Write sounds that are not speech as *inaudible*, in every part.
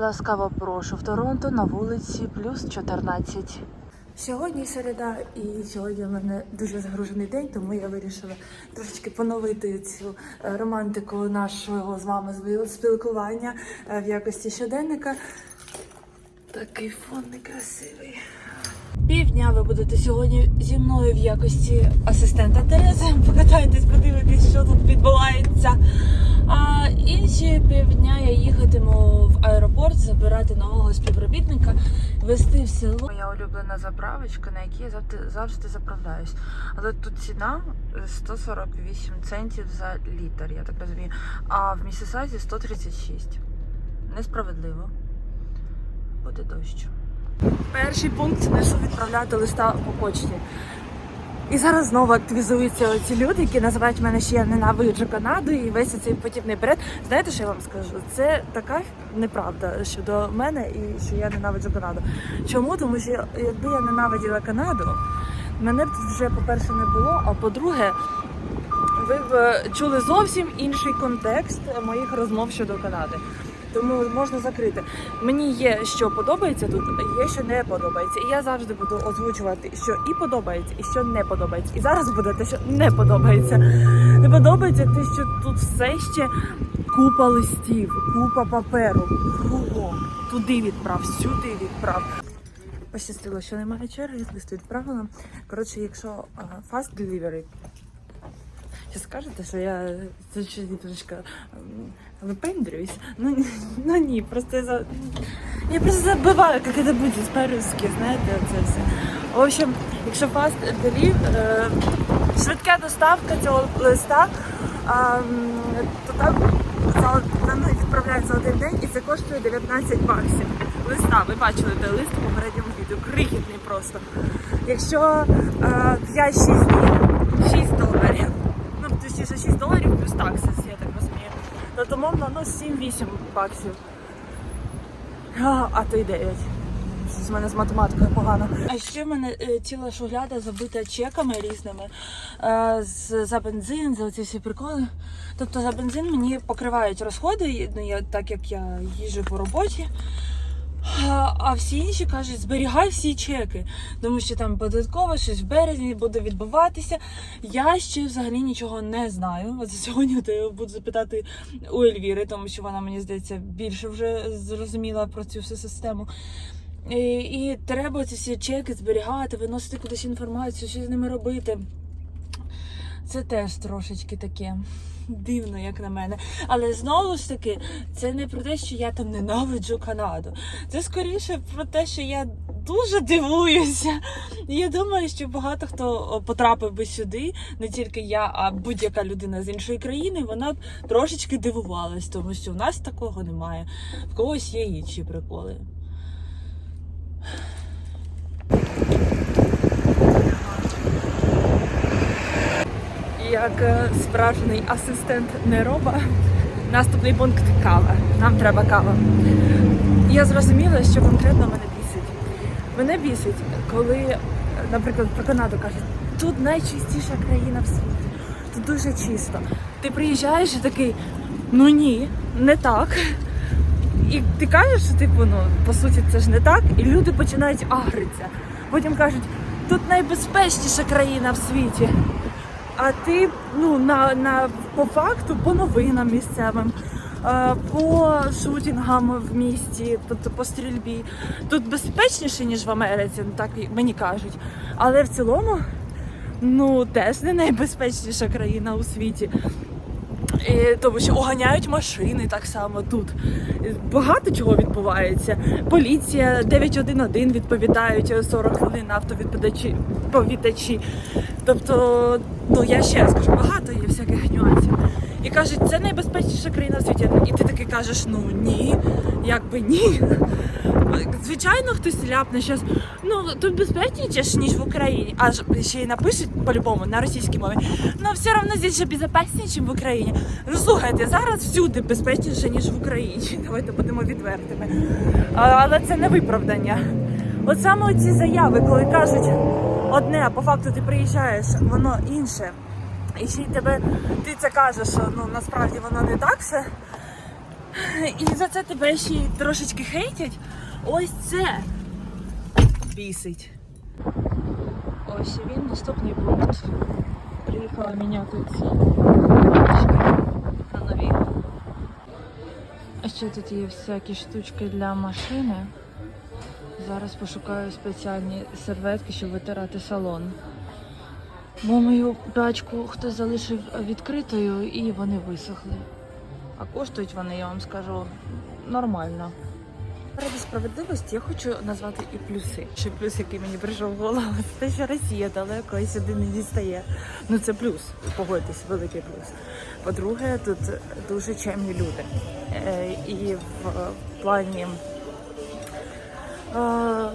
Ласкаво прошу в Торонто на вулиці плюс 14. Сьогодні середа, і сьогодні в мене дуже загружений день, тому я вирішила трошечки поновити цю е, романтику нашого з вами спіл- спілкування е, в якості щоденника. Такий фон некрасивий. Півдня ви будете сьогодні зі мною в якості асистента Терези. Покатаєтесь, подивитесь, що тут відбувається. А півдня я їхатиму в аеропорт забирати нового співробітника, вести в село. Моя улюблена заправочка, на якій я завжди, завжди заправляюсь. Але тут ціна е, 148 центів за літр, я так розумію. А в Місісазі 136. Несправедливо. Буде дощ. Перший пункт нешу відправляти листа по почті. І зараз знову активізуються ці люди, які називають мене, що я ненавиджу Канаду і весь цей потівний бред. Знаєте, що я вам скажу? Це така неправда щодо мене і що я ненавиджу Канаду. Чому? Тому що якби я ненавиділа Канаду, мене б тут вже, по-перше, не було, а по-друге, ви б е, чули зовсім інший контекст моїх розмов щодо Канади. Тому можна закрити. Мені є що подобається тут, є що не подобається. І я завжди буду озвучувати, що і подобається, і що не подобається. І зараз буде те, що не подобається. Не подобається те, що тут все ще купа листів, купа паперу. Кругом. Туди відправ, сюди відправ. Пощастило, що немає черги, лист відправила. Коротше, якщо fast delivery, скажете, що я це ще випендрююсь? Ну, ну ні, просто я, за... я просто забиваю, як це буде по-русски, знаєте, це все. В общем, якщо delivery, е, швидка доставка цього листа, то там за, воно відправляється один день і це коштує 19 баксів. Листа, ви бачили той лист у попередньому відео, крихітний просто. Якщо е, 5-6 днів, 6 доларів. Ну, точніше 6 доларів плюс такси, То тому ну, 7-8 баксів. А, то й 9. З мене з математикою погано. А ще в мене е, ціла шугляда забита чеками різними е, за бензин, за ці всі приколи. Тобто за бензин мені покривають розходи, ну, я, так як я їжджу по роботі. А всі інші кажуть, зберігай всі чеки, тому що там податково щось в березні буде відбуватися. Я ще взагалі нічого не знаю. От сьогодні я буду запитати у Ельвіри, тому що вона мені здається більше вже зрозуміла про цю всю систему. І, і треба ці всі чеки зберігати, виносити кудись інформацію, що з ними робити. Це теж трошечки таке дивно, як на мене. Але знову ж таки, це не про те, що я там ненавиджу Канаду. Це скоріше про те, що я дуже дивуюся. Я думаю, що багато хто потрапив би сюди, не тільки я, а будь-яка людина з іншої країни, вона б трошечки дивувалась, тому що в нас такого немає. В когось є інші приколи. Як е, справжній асистент Нероба, наступний пункт кава. Нам треба кава. Я зрозуміла, що конкретно мене бісить. Мене бісить, коли, наприклад, про Канаду кажуть, тут найчистіша країна в світі, тут дуже чисто. Ти приїжджаєш і такий, ну ні, не так. І ти кажеш, що типу, ну по суті, це ж не так, і люди починають агритися. Потім кажуть, тут найбезпечніша країна в світі. А ти ну на, на по факту, по новинам місцевим, е, по шутінгам в місті, тобто по стрільбі. Тут безпечніше, ніж в Америці, ну так мені кажуть. Але в цілому, ну теж не найбезпечніша країна у світі. Тому що оганяють машини так само тут. Багато чого відбувається. Поліція 911 відповідають 40 хвилин автовідповідачі повідачі. Тобто, ну я ще раз кажу, багато є всяких нюансів. І кажуть, це найбезпечніша країна в світі. І ти таки кажеш, ну ні, якби ні. Звичайно, хтось ляпне щось. Ну тут безпечніше, ніж в Україні. Аж ще й напишуть по-любому на російській мові. Ну все одно здесь же безпечніше, ніж в Україні. Ну слухайте, зараз всюди безпечніше, ніж в Україні. *laughs* Давайте будемо відвертими. Але це не виправдання. От саме ці заяви, коли кажуть одне, а по факту ти приїжджаєш, воно інше. І ще й тебе ти це кажеш, що ну насправді воно не так все. І за це тебе ще й трошечки хейтять. Ось це бісить. Ось і він наступний пункт. Приїхала міняти ці на нові. А ще тут є всякі штучки для машини. Зараз пошукаю спеціальні серветки, щоб витирати салон. Бо мою тачку хтось залишив відкритою і вони висохли. А коштують вони, я вам скажу, нормально. Ради справедливості я хочу назвати і плюси. Ще плюс, який мені прийшов в голову, це те, що Росія далеко і сюди не дістає. Ну це плюс, погодьтесь, великий плюс. По-друге, тут дуже чемні люди. Е, і в плані е,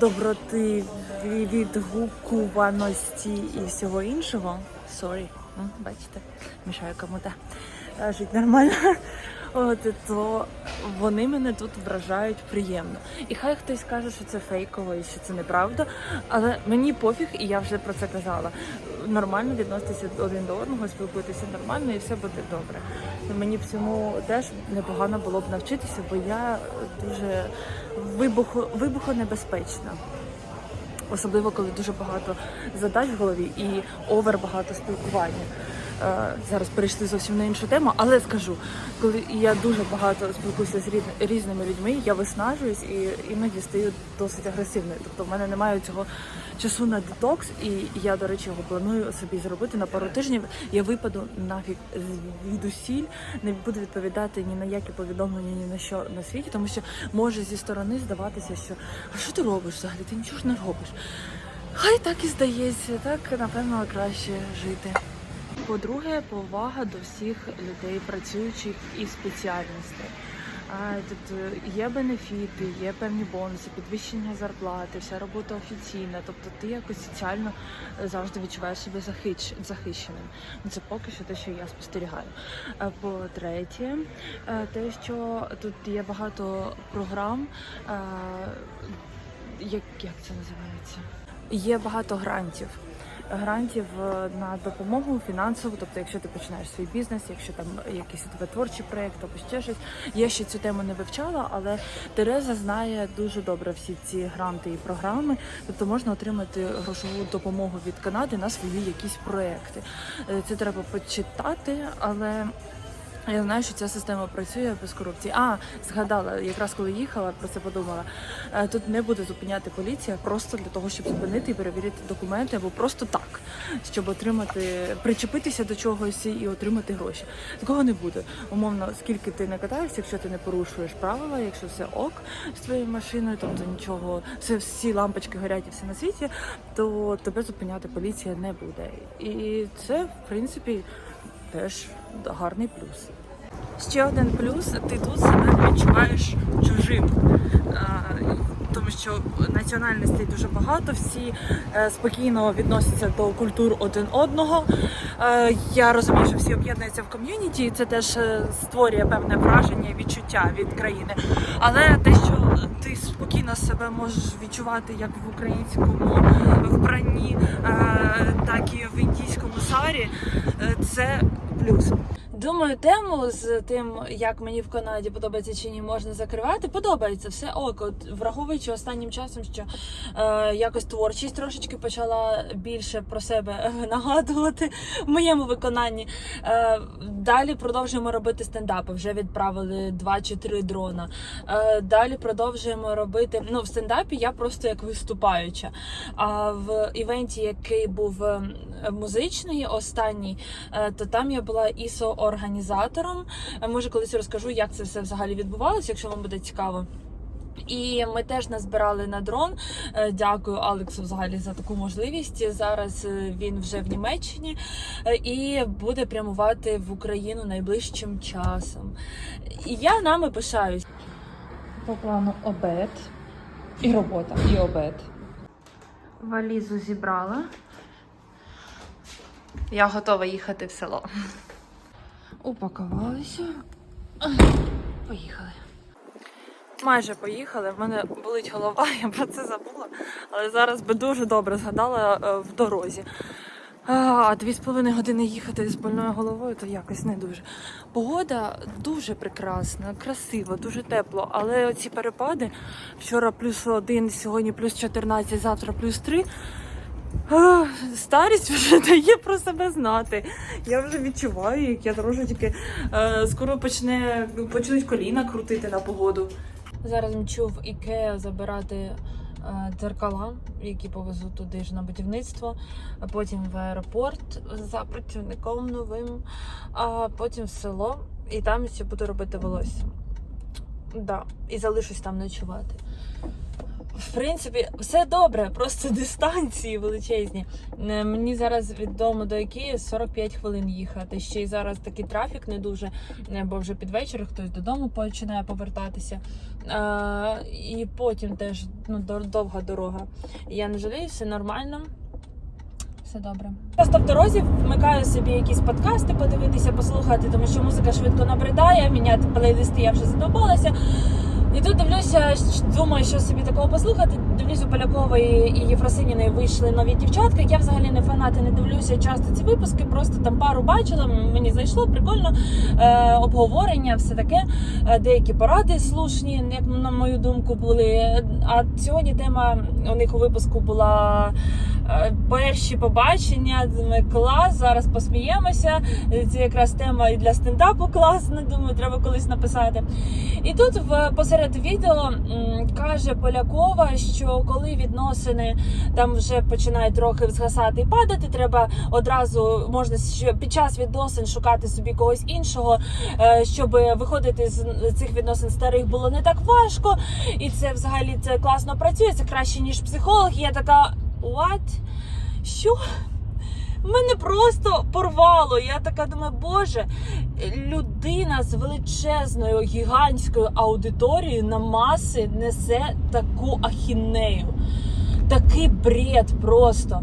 доброти, відгукуваності і всього іншого. Сорі, бачите, мішаю кому-то жити нормально. От то вони мене тут вражають приємно. І хай хтось каже, що це фейково і що це неправда, але мені пофіг, і я вже про це казала. Нормально відноситися один до одного, спілкуватися нормально, і все буде добре. Мені б цьому теж непогано було б навчитися, бо я дуже вибухо, вибухонебезпечна. Особливо, коли дуже багато задач в голові і овер багато спілкування. Е, Зараз перейшли зовсім на іншу тему, але скажу, коли я дуже багато спілкуюся з різними людьми, я виснажуюсь і іноді стаю досить агресивною. Тобто в мене немає цього часу на детокс, і я, до речі, його планую собі зробити на пару тижнів. Я випаду нафіг з- від не буду відповідати ні на які повідомлення, ні на що на світі, тому що може зі сторони здаватися, що а що ти робиш взагалі? Ти нічого ж не робиш. Хай так і здається, так напевно краще жити. По-друге, повага до всіх людей, працюючих і спеціальностей. Тут е, є бенефіти, є певні бонуси, підвищення зарплати, вся робота офіційна. Тобто ти якось соціально е, завжди відчуваєш себе захищ- захищеним. Ну, Це поки що те, що я спостерігаю. По-третє, е, те, що тут є багато програм, як, як це називається? Є багато грантів. Грантів е, на допомогу фінансову, тобто, якщо ти починаєш свій бізнес, якщо там якийсь у тебе творчий проєкт або ще щось. Я ще цю тему не вивчала, але Тереза знає дуже добре всі ці гранти і програми. Тобто можна отримати грошову допомогу від Канади на свої якісь проекти. Е, Це треба почитати, але я знаю, що ця система працює без корупції. А, згадала, якраз коли їхала, про це подумала. Е, Тут не буде зупиняти поліція просто для того, щоб зупинити і перевірити документи, або просто так, щоб отримати, причепитися до чогось і отримати гроші. Такого не буде. Умовно, скільки ти не катаєшся, якщо ти не порушуєш правила, якщо все ок з твоєю машиною, тобто нічого, все всі лампочки горять і все на світі, то тебе зупиняти поліція не буде. І це, в принципі, теж гарний плюс. Ще один плюс, ти тут себе відчуваєш чужим. Тому що національностей дуже багато, всі е, спокійно відносяться до культур один одного. Е, Я розумію, що всі об'єднуються в ком'юніті, і це теж е, створює певне враження, відчуття від країни. Але те, що ти спокійно себе можеш відчувати як в українському вбранні, е, так і в індійському сарі, е, це плюс. Думаю, тему з тим, як мені в Канаді подобається чи ні, можна закривати. Подобається все ок. От враховуючи останнім часом, що е, якось творчість трошечки почала більше про себе *laughs* нагадувати в моєму виконанні. Е, далі продовжуємо робити стендапи. Вже відправили два чи три дрона. Е, далі продовжуємо робити. Ну, в стендапі я просто як виступаюча. А в івенті, який був е, музичний, останній, е, то там я була ісо організатором. Е, Може, колись розкажу, як це все взагалі відбувалося, якщо вам буде цікаво. І ми теж назбирали на дрон. Е, Дякую Алексу взагалі за таку можливість. Зараз е, він вже в Німеччині і буде прямувати в Україну найближчим часом. І я нами пишаюсь. По плану обед і робота, і обед. Валізу зібрала. Я готова їхати в село. Упакувалися. Поїхали. Майже поїхали. В мене болить голова, *laughs* я про це забула. Але зараз би дуже добре згадала е, в дорозі. А дві з половиною години їхати з больною головою, то якось не дуже. Погода дуже прекрасна, красиво, дуже тепло. Але оці перепади вчора плюс один, сьогодні плюс 14, завтра плюс 3. Старість вже *laughs* дає про себе знати. Я вже відчуваю, як я трошечки е, скоро почне почнуть коліна крутити на погоду. Зараз мчу в Ікеа забирати е, дзеркала, які повезу туди ж на будівництво, а потім в аеропорт за працівником новим, а потім в село, і там ще буду робити волосся. Да, і залишусь там ночувати. В принципі, все добре, просто *laughs* дистанції величезні. Е, Мені зараз від дому до Ікеї 45 хвилин їхати. Ще й зараз такий трафік не дуже, е, бо вже під вечір хтось додому починає повертатися. А, і потім теж ну, довга дорога. Я не жалію, все нормально. Все добре. Просто в дорозі вмикаю собі якісь подкасти, подивитися, послухати, тому що музика швидко набридає, міняти плейлисти я вже задобалася. І тут дивлюся, думаю, що собі такого послухати. Дивлюсь, у Полякової і Єфросиніної вийшли нові дівчатки. Я взагалі не фанати, не дивлюся часто ці випуски, просто там пару бачила. Мені зайшло прикольно е, обговорення, все таке. Е, деякі поради слушні, як на мою думку, були. А сьогодні тема у них у випуску була е, перші побачення. Думаю, клас, зараз посміємося. Це якраз тема і для стендапу класна. Думаю, треба колись написати. І тут в посеред відео каже Полякова, що коли відносини там вже починають трохи згасати і падати, треба одразу можна під час відносин шукати собі когось іншого, е, щоб виходити з цих відносин старих було не так важко, і це взагалі це класно працює. Це краще ніж психолог. Я така what? Що? Мене просто порвало. Я така думаю, боже, людина з величезною гігантською аудиторією на маси несе таку ахінею. Такий бред просто.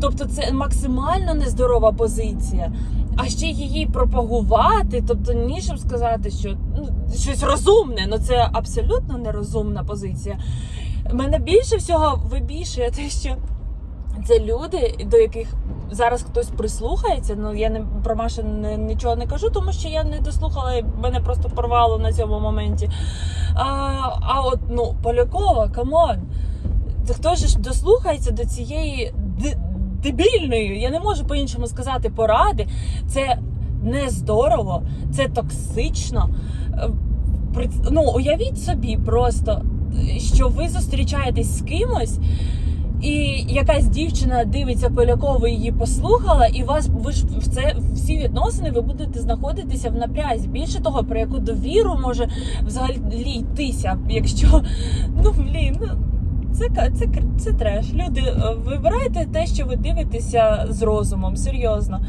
Тобто, це максимально нездорова позиція. А ще її пропагувати, тобто ні, щоб сказати, що ну, щось розумне, ну це абсолютно нерозумна позиція. Мене більше всього вибішує те, що це люди, до яких зараз хтось прислухається. Ну я не про Машу не, нічого не кажу, тому що я не дослухала, і мене просто порвало на цьому моменті. А, а от ну Полякова, камон. Хто ж дослухається до цієї дебільної, я не можу по-іншому сказати, поради. Це не здорово, це токсично. Ну, уявіть собі просто, що ви зустрічаєтесь з кимось. І якась дівчина дивиться Полякову, її послухала, і вас ви ж в це всі відносини ви будете знаходитися в напрязі. Більше того, про яку довіру може взагалі йтися, якщо ну блін, ну це це це треш. Люди, е, вибирайте те, що ви дивитеся з розумом, серйозно.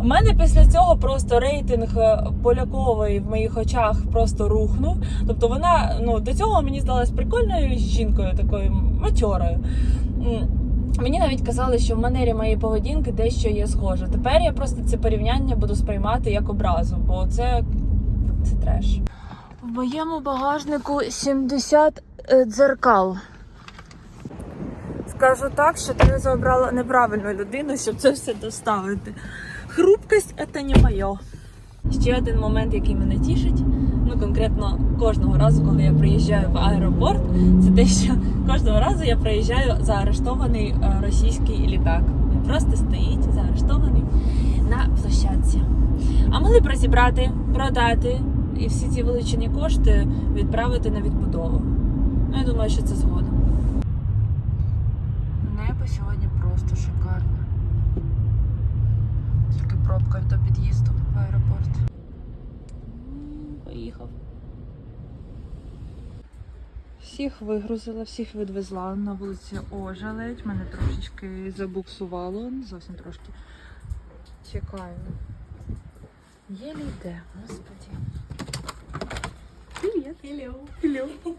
У мене після цього просто рейтинг е, Полякової в моїх очах просто рухнув. Тобто вона ну до цього мені здалась прикольною жінкою, такою матьорою. Мені навіть казали, що в манері моєї поведінки дещо є схоже. Тепер я просто це порівняння буду сприймати як образу, бо це, це треш. В моєму багажнику 70 е, дзеркал. Скажу так, що ти обрала неправильну людину, щоб це все доставити. Хрупкость це не моє. Ще один момент, який мене тішить, ну конкретно кожного разу, коли я приїжджаю в аеропорт, це те, що кожного разу я приїжджаю заарештований е, російський літак. Він просто стоїть заарештований на площадці. А могли б розібрати, продати і всі ці величині кошти відправити на відбудову. Ну, я думаю, що це згодом. Небо сьогодні просто шикарне. Тільки пробка до під'їзду в аеропорт. Поїхав. Всіх вигрузила, всіх відвезла на вулиці Ожеледь. Мене трошечки забуксувало, зовсім трошки. Чекаю. Єлі йде, господі. Привіт. Hello. Hello.